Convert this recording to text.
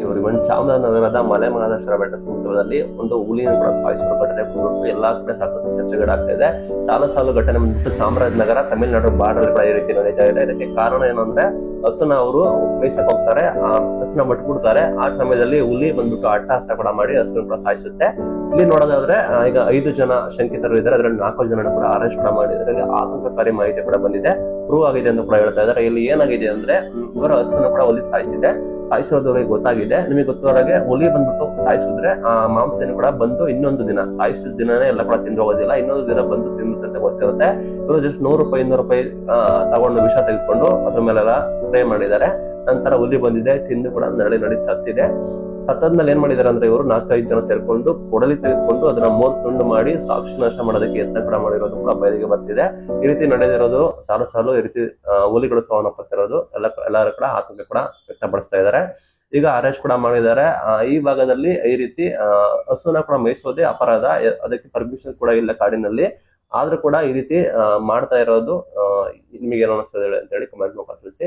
ಇವರು ಇವನ್ ಚಾಮರಾಜನಗರದ ಮಲೆ ಮಹದೇಶ್ವರ ಬೆಟ್ಟ ಸಮೀಪದಲ್ಲಿ ಒಂದು ಹುಲಿಯನ್ನು ಕೂಡ ಸಾಯಿಸಿರೋ ಘಟನೆ. ಎಲ್ಲಾ ಕಡೆ ಸಾಕಷ್ಟು ಚರ್ಚೆಗಳಾಗ್ತಾ ಇದೆ. ಸಾಲು ಸಾಲು ಘಟನೆ ಬಂದ್ಬಿಟ್ಟು ಚಾಮರಾಜನಗರ ತಮಿಳುನಾಡು ಬಾರ್ಡರ್ ಕೂಡ ಈ ರೀತಿ ನಡೀತಾ ಇದೆ. ಇದಕ್ಕೆ ಕಾರಣ ಏನಂದ್ರೆ ಹಸುನ ಅವರು ಮೇಯ್ಸಕ್ ಹೋಗ್ತಾರೆ. ಆ ಹಸುನ ಬಿಟ್ಬಿಡ್ತಾರೆ ಆ ಸಮಯದಲ್ಲಿ ಹುಲಿ ಬಂದ್ಬಿಟ್ಟು ಅಟ್ಟಹಾಸ ಕೂಡ ಮಾಡಿ ಹಸುನ ಕೂಡ ಸಾಯಿಸುತ್ತೆ. ಇಲ್ಲಿ ನೋಡೋದಾದ್ರೆ ಈಗ ಐದು ಜನ ಶಂಕಿತರು ಇದ್ದಾರೆ. ಅದರಲ್ಲಿ ನಾಲ್ಕು ಜನ ಕೂಡ ಅರೆಸ್ಟ್ ಕೂಡ ಮಾಡಿದ್ದಾರೆ. ಆತಂಕಕಾರಿ ಮಾಹಿತಿ ಕೂಡ ಬಂದಿದೆ. ಪ್ರೂವ್ ಆಗಿದೆ ಅಂತ ಕೂಡ ಹೇಳ್ತಾ ಇದ್ದಾರೆ. ಇಲ್ಲಿ ಏನಾಗಿದೆ ಅಂದ್ರೆ ಇವರ ಹಸುನ ಕೂಡ ಹುಲಿ ಸಾಯಿಸಿದೆ. ಸಾಯಿಸೋದವರಿಗೆ ಗೊತ್ತಾಗಿದೆ. ನಿಮಗೆ ಗೊತ್ತವರೆಗೆ ಹುಲಿ ಬಂದ್ಬಿಟ್ಟು ಸಾಯಿಸಿದ್ರೆ ಆ ಮಾಂಸನ ಕೂಡ ಬಂದು ಇನ್ನೊಂದು ದಿನ, ಸಾಯಿಸಿದ ದಿನನೇ ಎಲ್ಲ ಕೂಡ ತಿಂದು ಹೋಗೋದಿಲ್ಲ. ಇನ್ನೊಂದು ದಿನ ಬಂದು ತಿನ್ನುತ್ತೆ ಗೊತ್ತಿರುತ್ತೆ ಇವರು ಜಸ್ಟ್ ನೂರು ರೂಪಾಯಿ, ಇನ್ನೂರು ರೂಪಾಯಿ ತಗೊಂಡು ವಿಷ ತೆಗೆದುಕೊಂಡು ಅದ್ರ ಮೇಲೆಲ್ಲ ಸ್ಪ್ರೇ ಮಾಡಿದ್ದಾರೆ. ನಂತರ ಹುಲಿ ಬಂದಿದೆ, ತಿಂದು ಕೂಡ ನಡೆ ನಡಿ ಸತ್ತಿದೆ. ಸತ್ತದ್ಮೇಲೆ ಏನ್ ಮಾಡಿದಾರೆ ಅಂದ್ರೆ ಇವರು ನಾಲ್ಕೈದು ಜನ ಸೇರ್ಕೊಂಡು ಕೊಡಲಿ ತೆಗೆದುಕೊಂಡು ಅದನ್ನ ಮೂರ್ ತುಂಡು ಮಾಡಿ ಸಾಕ್ಷಿ ನಾಶ ಮಾಡೋದಕ್ಕೆ ಯತ್ನ ಕೂಡ ಮಾಡಿರೋದು ಕೂಡ ಬಯಲಿಗೆ ಬರ್ತಿದೆ. ಈ ರೀತಿ ನಡೆದಿರೋದು ಸಾಲು ಸಾಲು, ಈ ರೀತಿ ಹುಲಿಗಳು ಸಾವನ್ನಪ್ಪತ್ತಿರೋದು ಎಲ್ಲ ಎಲ್ಲರೂ ಕೂಡ ಆತಂಕ ಕೂಡ ವ್ಯಕ್ತಪಡಿಸ್ತಾ ಇದ್ದಾರೆ. ಈಗ ಅರೆಸ್ಟ್ ಕೂಡ ಮಾಡಿದ್ದಾರೆ. ಈ ಭಾಗದಲ್ಲಿ ಈ ರೀತಿ ಹಸುನ ಕೂಡ ಮೇಯಿಸೋದೇ ಅಪರಾಧ. ಅದಕ್ಕೆ ಪರ್ಮಿಷನ್ ಕೂಡ ಇಲ್ಲ ಕಾಡಿನಲ್ಲಿ. ಆದ್ರೂ ಕೂಡ ಈ ರೀತಿ ಮಾಡ್ತಾ ಇರೋದು ನಿಮಗೆ ಏನು ಅನಿಸ್ತದೆ ಅಂತ ಹೇಳಿ ಕಮೆಂಟ್ ಮೂಲಕ ತಿಳಿಸಿ.